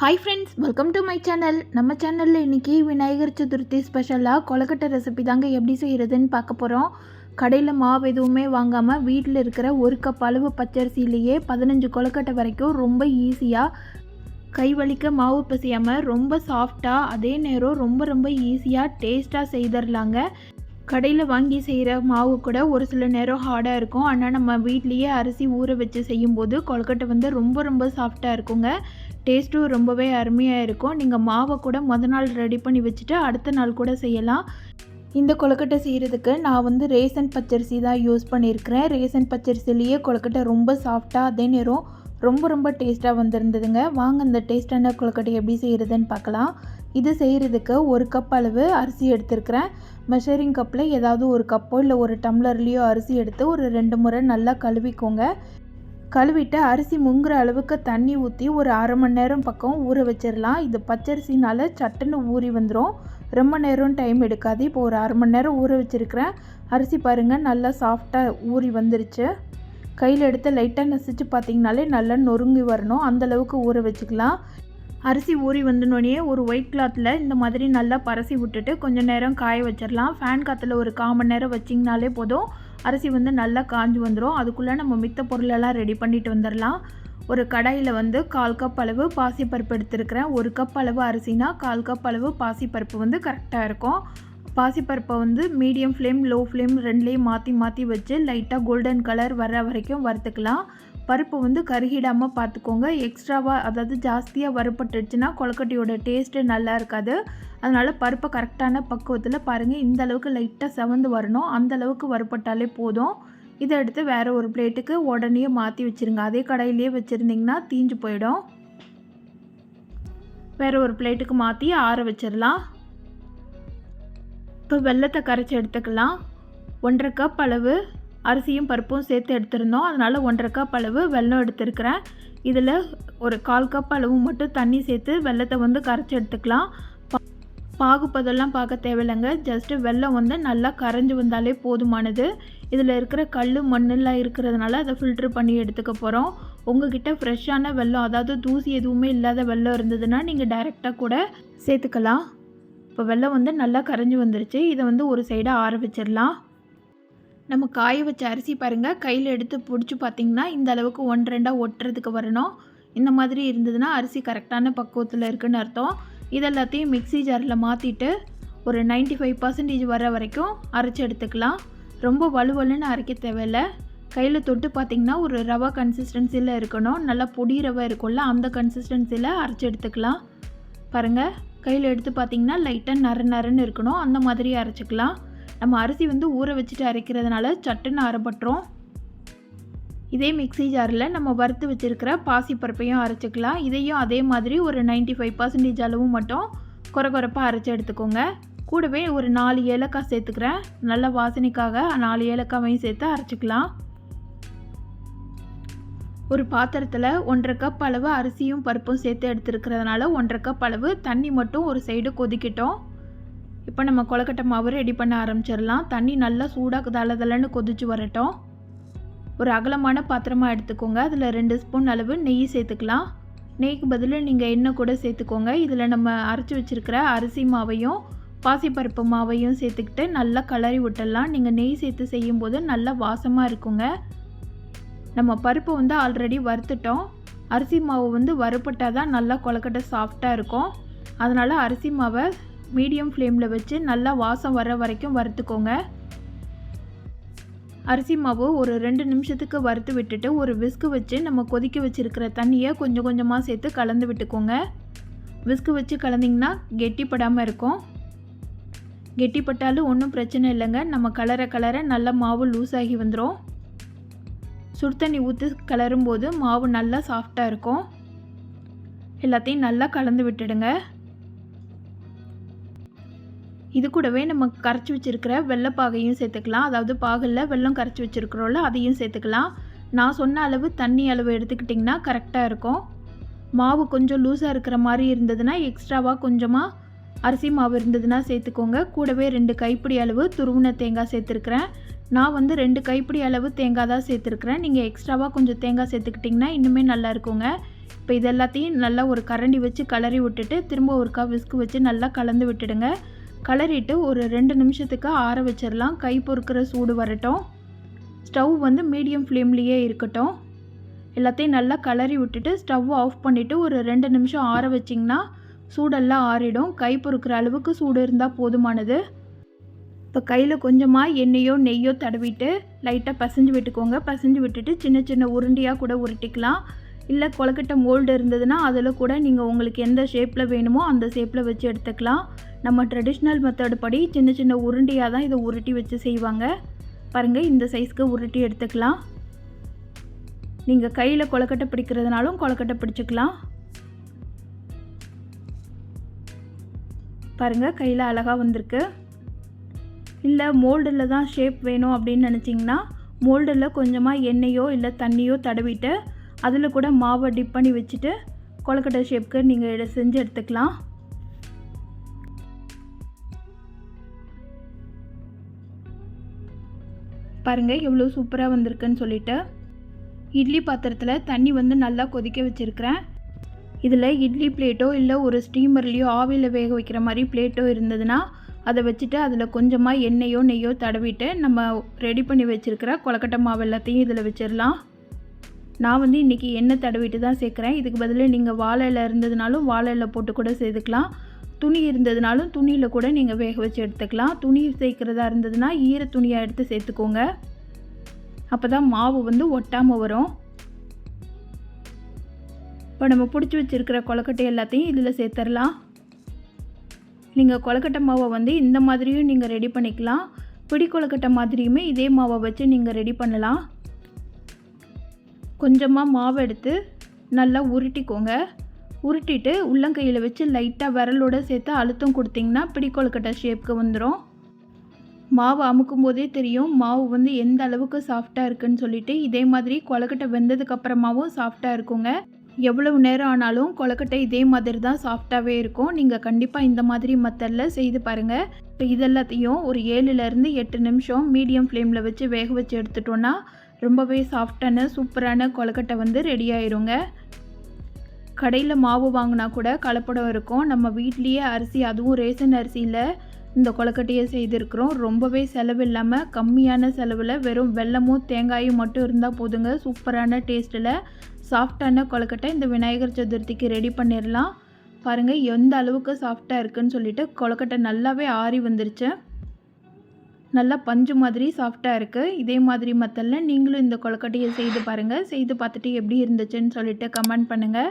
Hi friends welcome to my channel நம்ம சேனலில் இன்றைக்கி விநாயகர் சதுர்த்தி ஸ்பெஷலாக கொலக்கட்டை ரெசிபி தாங்க எப்படி செய்கிறதுன்னு பார்க்க போகிறோம் கடையில் மாவு எதுவுமே வாங்காமல் வீட்டில் இருக்கிற ஒரு கப் அளவு பச்சரிசியிலேயே பதினஞ்சு கொலக்கட்டை வரைக்கும் ரொம்ப ஈஸியாக கை வலிக்க மாவு பசியாமல் ரொம்ப சாஃப்டாக அதே நேரம் ரொம்ப ரொம்ப ஈஸியாக டேஸ்ட்டாக செய்திடலாங்க கடையில் வாங்கி செய்கிற மாவு கூட ஒரு சில நேரம் ஹார்டாக இருக்கும். ஆனால் நம்ம வீட்லேயே அரிசி ஊற வச்சு செய்யும்போது கொழுக்கட்டை வந்து ரொம்ப ரொம்ப சாஃப்டாக இருக்குங்க. டேஸ்ட்டும் ரொம்பவே அருமையாக இருக்கும். நீங்கள் மாவை கூட முத நாள் ரெடி பண்ணி வச்சுட்டு அடுத்த நாள் கூட செய்யலாம். இந்த கொழுக்கட்டை செய்கிறதுக்கு நான் வந்து ரேசன் பச்சரிசி தான் யூஸ் பண்ணியிருக்கிறேன். ரேசன் பச்சரிசிலேயே கொழுக்கட்டை ரொம்ப சாஃப்டாக அதே நேரம் ரொம்ப ரொம்ப டேஸ்ட்டாக வந்திருந்ததுங்க. வாங்க இந்த டேஸ்டான கொழுக்கட்டை எப்படி செய்கிறதுன்னு பார்க்கலாம். இது செய்கிறதுக்கு ஒரு கப் அளவு அரிசி எடுத்துருக்கிறேன். மெஷரிங் கப்பில் ஏதாவது ஒரு கப்போ இல்லை ஒரு டம்ளர்லேயோ அரிசி எடுத்து ஒரு ரெண்டு முறை நல்லா கழுவிக்கோங்க. கழுவிட்டு அரிசி முங்குற அளவுக்கு தண்ணி ஊற்றி ஒரு அரை மணி நேரம் பக்கம் ஊற வச்சிடலாம் இது பச்சரிசினால் சட்டுன்னு ஊறி வந்துடும் ரொம்ப நேரம் டைம் எடுக்காது. இப்போ ஒரு அரை மணி நேரம் ஊற வச்சுருக்கிறேன். அரிசி பாருங்கள் நல்லா சாஃப்டாக ஊறி வந்துருச்சு. கையில் எடுத்து லைட்டாக நசிச்சு பார்த்திங்கனாலே நல்லா நொறுங்கி வரணும். அந்தளவுக்கு ஊற வச்சுக்கலாம். அரிசி ஊறி வந்தனோடனே ஒரு ஒயிட் கிளாத்தில் இந்த மாதிரி நல்லா பரசி விட்டுட்டு கொஞ்சம் நேரம் காய வச்சிடலாம் ஃபேன் காற்றுல ஒரு கால் மணி நேரம் வச்சிங்கனாலே போதும். அரிசி வந்து நல்லா காஞ்சி வந்துடும் அதுக்குள்ளே நம்ம மித்த பொருளெல்லாம் ரெடி பண்ணிட்டு வந்துடலாம் ஒரு கடாயில் வந்து கால் கப் அளவு பாசிப்பருப்பு எடுத்துருக்கிறேன். ஒரு கப் அளவு அரிசினா கால் கப் அளவு பாசிப்பருப்பு வந்து கரெக்டாக இருக்கும். பாசிப்பருப்பை வந்து மீடியம் ஃப்ளேம் லோ ஃப்ளேம் ரெண்டுலேயும் மாற்றி மாற்றி வச்சு லைட்டாக கோல்டன் கலர் வர வரைக்கும் வறுத்துக்கலாம். பருப்பு வந்து கருகிடாமல் பார்த்துக்கோங்க எக்ஸ்ட்ராவாக அதாவது ஜாஸ்தியாக வறுப்பட்டுச்சுன்னா கொலக்கட்டையோட டேஸ்ட்டு நல்லா இருக்காது. அதனால் பருப்பை கரெக்டான பக்குவத்தில் பாருங்கள் இந்த அளவுக்கு லைட்டாக செவந்து வரணும். அந்த அளவுக்கு வறுப்பட்டாலே போதும். இதை எடுத்து வேறு ஒரு பிளேட்டுக்கு உடனே மாற்றி வச்சுருங்க. அதே கடையிலேயே வச்சுருந்திங்கன்னா தீஞ்சு போயிடும். வேறு ஒரு பிளேட்டுக்கு மாற்றி ஆற வச்சிடலாம். இப்போ வெள்ளத்தை கரைச்சி எடுத்துக்கலாம். ஒன்றரை கப் அளவு அரிசியும் பருப்பும் சேர்த்து எடுத்திருந்தோம். அதனால் ஒன்றரை கப் அளவு வெல்லம் எடுத்திருக்கிறேன். இதில் ஒரு கால் கப் அளவு மட்டும் தண்ணி சேர்த்து வெள்ளத்தை வந்து கரைச்சி எடுத்துக்கலாம். பாகுப்பதெல்லாம் பார்க்க தேவையில்லைங்க. ஜஸ்ட்டு வெள்ளம் வந்து நல்லா கரைஞ்சி வந்தாலே போதுமானது. இதில் இருக்கிற கல் மண்ணெல்லாம் இருக்கிறதுனால அதை ஃபில்ட்ரு பண்ணி எடுத்துக்க போகிறோம் உங்ககிட்ட ஃப்ரெஷ்ஷான வெள்ளம் அதாவது தூசி எதுவுமே இல்லாத வெள்ளம் இருந்ததுன்னா நீங்கள் டைரெக்டாக கூட சேர்த்துக்கலாம். இப்போ வெள்ளம் வந்து நல்லா கரைஞ்சி வந்துருச்சு. இதை வந்து ஒரு சைடாக ஆற வச்சிடலாம். நம்ம காய வச்ச அரிசி பாருங்கள் கையில் எடுத்து பிடிச்சி பார்த்திங்கன்னா இந்த அளவுக்கு ஒன்று ரெண்டாக ஒட்டுறதுக்கு வரணும். இந்த மாதிரி இருந்ததுன்னா அரிசி கரெக்டான பக்குவத்தில் இருக்குதுன்னு அர்த்தம். இதெல்லாத்தையும் மிக்சி ஜாரில் மாற்றிட்டு ஒரு நைன்ட்டி ஃபைவ் பர்சன்டேஜ் வர வரைக்கும் அரைச்சி எடுத்துக்கலாம். ரொம்ப வலுவலுன்னு அரைக்க தேவையில்லை. கையில் தொட்டு பார்த்திங்கன்னா ஒரு ரவா கன்சிஸ்டன்சியில் இருக்கணும். நல்லா பொடி ரவை இருக்கும்ல அந்த கன்சிஸ்டன்சியில் அரைச்சி எடுத்துக்கலாம். பாருங்கள் கையில் எடுத்து பார்த்திங்கன்னா லைட்டாக நர நரன்னு இருக்கணும். அந்த மாதிரி அரைச்சிக்கலாம். நம்ம அரிசி வந்து ஊற வச்சுட்டு அரைக்கிறதுனால சட்டுன்னு அரைப்பட்டுரும் இதே மிக்சி ஜாரில் நம்ம வறுத்து வச்சுருக்கிற பாசிப்பருப்பையும் அரைச்சிக்கலாம். இதையும் அதே மாதிரி ஒரு நைன்ட்டி ஃபைவ் பர்சன்டேஜ் அளவும் மட்டும் குறை குறைப்பாக அரைச்சி எடுத்துக்கோங்க. கூடவே ஒரு நாலு ஏலக்காய் சேர்த்துக்கிறேன். நல்ல வாசனைக்காக நாலு ஏலக்காவையும் சேர்த்து அரைச்சிக்கலாம். ஒரு பாத்திரத்தில் ஒன்றரை கப் அளவு அரிசியும் பருப்பும் சேர்த்து எடுத்துருக்கிறதுனால ஒன்றரை கப் அளவு தண்ணி மட்டும் ஒரு சைடு கொதிக்கிட்டோம். இப்போ நம்ம கொலக்கட்டை மாவு ரெடி பண்ண ஆரம்பிச்சிடலாம். தண்ணி நல்லா சூடாக தலை கொதிச்சு வரட்டும். ஒரு அகலமான பாத்திரமாக எடுத்துக்கோங்க. அதில் ரெண்டு ஸ்பூன் அளவு நெய் சேர்த்துக்கலாம். நெய்க்கு பதில் நீங்கள் எண்ணெய் கூட சேர்த்துக்கோங்க. இதில் நம்ம அரைச்சி வச்சுருக்கிற அரிசி மாவையும் பாசிப்பருப்பு மாவையும் சேர்த்துக்கிட்டு நல்லா கலரி விட்டுடலாம். நீங்கள் நெய் சேர்த்து செய்யும்போது நல்லா வாசமாக இருக்குங்க. நம்ம பருப்பு வந்து ஆல்ரெடி வறுத்துட்டோம். அரிசி மாவு வந்து வறுப்பட்டால் தான் நல்லா கொலக்கட்டை சாஃப்டாக இருக்கும். அதனால் அரிசி மாவை மீடியம் ஃப்ளேமில் வச்சு நல்லா வாசம் வர வரைக்கும் வறுத்துக்கோங்க. அரிசி மாவு ஒரு ரெண்டு நிமிஷத்துக்கு வறுத்து விட்டுட்டு ஒரு விஸ்கு வச்சு நம்ம கொதிக்க வச்சுருக்கிற தண்ணியை கொஞ்சம் கொஞ்சமாக சேர்த்து கலந்து விட்டுக்கோங்க. விஸ்கு வச்சு கலந்திங்கன்னா கெட்டிப்படாமல் இருக்கும். கெட்டிப்பட்டாலும் ஒன்றும் பிரச்சனை இல்லைங்க. நம்ம கலரை கலரை நல்லா மாவு லூஸ் ஆகி வந்துடும் சுடு தண்ணி ஊற்றி கலரும் போது மாவு நல்லா சாஃப்டாக இருக்கும். எல்லாத்தையும் நல்லா கலந்து விட்டுடுங்க. இது கூடவே நம்ம கரைச்சி வச்சுருக்கிற வெள்ளைப்பாகையும் சேர்த்துக்கலாம். அதாவது பாகல்ல வெள்ளம் கரைச்சி வச்சுருக்குறோம்ல அதையும் சேர்த்துக்கலாம். நான் சொன்ன அளவு தண்ணி அளவு எடுத்துக்கிட்டிங்கன்னா கரெக்டாக இருக்கும். மாவு கொஞ்சம் லூஸாக இருக்கிற மாதிரி இருந்ததுன்னா எக்ஸ்ட்ராவாக கொஞ்சமாக அரிசி மாவு இருந்ததுன்னா சேர்த்துக்கோங்க. கூடவே ரெண்டு கைப்பிடி அளவு துருவின தேங்காய் சேர்த்துருக்குறேன். நான் வந்து ரெண்டு கைப்பிடி அளவு தேங்காய் தான் சேர்த்துருக்குறேன். நீங்கள் எக்ஸ்ட்ராவாக கொஞ்சம் தேங்காய் சேர்த்துக்கிட்டிங்கன்னா இன்னுமே நல்லா இருக்குங்க. இப்போ இது எல்லாத்தையும் நல்லா ஒரு கரண்டி வச்சு கிளறி விட்டுட்டு திரும்ப ஒருக்கா விஸ்கு வச்சு நல்லா கலந்து விட்டுடுங்க. கலரிட்டு ஒரு ரெண்டு நிமிஷத்துக்கு ஆற வச்சிடலாம் கை பொறுக்கிற சூடு வரட்டும். ஸ்டவ் வந்து மீடியம் ஃப்ளேம்லேயே இருக்கட்டும். எல்லாத்தையும் நல்லா கலரி விட்டுட்டு ஸ்டவ் ஆஃப் பண்ணிவிட்டு ஒரு ரெண்டு நிமிஷம் ஆற வச்சிங்கன்னா சூடெல்லாம் ஆறிடும். கை பொறுக்கிற அளவுக்கு சூடு இருந்தால் போதுமானது. இப்போ கையில் கொஞ்சமாக எண்ணெயோ நெய்யோ தடவிட்டு லைட்டாக பசைஞ்சு விட்டுக்கோங்க. பசைஞ்சு விட்டுட்டு சின்ன சின்ன உருண்டையாக கூட உருட்டிக்கலாம். இல்லை கொலக்கட்டை மோல்டு இருந்ததுன்னா அதில் கூட நீங்கள் உங்களுக்கு எந்த ஷேப்பில் வேணுமோ அந்த ஷேப்பில் வச்சு எடுத்துக்கலாம். நம்ம ட்ரெடிஷ்னல் மெத்தட் படி சின்ன சின்ன உருண்டையாக தான் இதை உருட்டி வச்சு செய்வாங்க. பாருங்கள் இந்த சைஸ்க்கு உருட்டி எடுத்துக்கலாம். நீங்கள் கையில் கொலக்கட்டை பிடிக்கிறதுனாலும் கொலக்கட்டை பிடிச்சிக்கலாம். பாருங்கள் கையில் அழகாக வந்திருக்கு. இல்லை மோல்டில் தான் ஷேப் வேணும் அப்படின்னு நினச்சிங்கன்னா மோல்டில் கொஞ்சமாக எண்ணெயோ இல்லை தண்ணியோ தடவிட்டு அதில் கூட மாவை டிப் பண்ணி வச்சுட்டு கொலக்கட்டை ஷேப்க்கு நீங்கள் செஞ்சு எடுத்துக்கலாம். பாருங்கள் எவ்வளோ சூப்பராக வந்திருக்குன்னு சொல்லிவிட்டு இட்லி பாத்திரத்தில் தண்ணி வந்து நல்லா கொதிக்க வச்சுருக்கிறேன். இதில் இட்லி பிளேட்டோ இல்லை ஒரு ஸ்டீமர்லேயோ ஆவியில் வேக வைக்கிற மாதிரி பிளேட்டோ இருந்ததுன்னா அதை வச்சுட்டு அதில் கொஞ்சமாக எண்ணெயோ நெய்யோ தடவிட்டு நம்ம ரெடி பண்ணி வச்சுருக்கிற கொலக்கட்டை மாவு எல்லாத்தையும் இதில் வச்சிடலாம் நான் வந்து இன்றைக்கி எண்ணெய் தடவிட்டு தான் சேர்க்குறேன். இதுக்கு பதிலாக நீங்கள் வாழை இலை இருந்ததுனாலும் வாழை இலை போட்டு கூட சேர்த்துக்கலாம். துணி இருந்ததுனாலும் துணியில் கூட நீங்கள் வேக வச்சு எடுத்துக்கலாம். துணி சேர்க்குறதா இருந்ததுன்னா ஈர துணியாக எடுத்து சேர்த்துக்கோங்க. அப்போ தான் மாவு வந்து ஒட்டாமல் வரும். இப்போ நம்ம பிடிச்சி வச்சுருக்கிற கொலக்கட்டை எல்லாத்தையும் இதில் சேர்த்துடலாம். நீங்கள் கொலக்கட்டை மாவை வந்து இந்த மாதிரியும் நீங்கள் ரெடி பண்ணிக்கலாம். பிடி கொலக்கட்டை மாதிரியுமே இதே மாவை வச்சு நீங்கள் ரெடி பண்ணலாம். கொஞ்சமாக மாவு எடுத்து நல்லா உருட்டிக்கோங்க. உருட்டிட்டு உள்ளங்கையில் வச்சு லைட்டாக விரலோடு சேர்த்து அழுத்தம் கொடுத்திங்கன்னா பிடி கொழுக்கட்டை ஷேப்க்கு வந்துடும் மாவு அமுக்கும் போதே தெரியும் மாவு வந்து எந்த அளவுக்கு சாஃப்டாக இருக்குன்னு சொல்லிட்டு இதே மாதிரி கொலக்கட்டை வெந்ததுக்கு அப்புறமாவும் சாஃப்டாக இருக்குங்க. எவ்வளவு நேரம் ஆனாலும் கொலக்கட்டை இதே மாதிரி தான் சாஃப்டாகவே இருக்கும். நீங்கள் கண்டிப்பாக இந்த மாதிரி மெத்தடில் செய்து பாருங்கள் இப்போ இதெல்லாத்தையும் ஒரு ஏழுலேருந்து எட்டு நிமிஷம் மீடியம் ஃப்ளேமில் வச்சு வேக வச்சு எடுத்துட்டோன்னா ரொம்பவே சாஃப்டான சூப்பரான கொலக்கட்டை வந்து ரெடி ஆயிருங்க. கடையில் மாவு வாங்கினா கூட கலப்படம் இருக்கும். நம்ம வீட்லேயே அரிசி அதுவும் ரேஷன் அரிசியில் இந்த கொலக்கட்டையை செய்திருக்கிறோம். ரொம்பவே செலவு இல்லாமல் கம்மியான செலவில் வெறும் வெல்லமும் தேங்காயும் மட்டும் இருந்தால் போதுங்க. சூப்பரான டேஸ்ட்டில் சாஃப்டான கொலக்கட்டை இந்த விநாயகர் சதுர்த்திக்கு ரெடி பண்ணிடலாம் பாருங்கள் எந்த அளவுக்கு சாஃப்டாக இருக்குன்னு சொல்லிட்டு கொலக்கட்டை நல்லாவே ஆறி வந்துருச்சு. நல்லா பஞ்சு மாதிரி சாஃப்டாக இருக்குது இதே மாதிரி மத்தல்ல நீங்களும் இந்த கொலக்கட்டையை செய்து பாருங்கள் செய்து பார்த்துட்டு எப்படி இருந்துச்சுன்னு சொல்லிட்டு கமெண்ட் பண்ணுங்கள்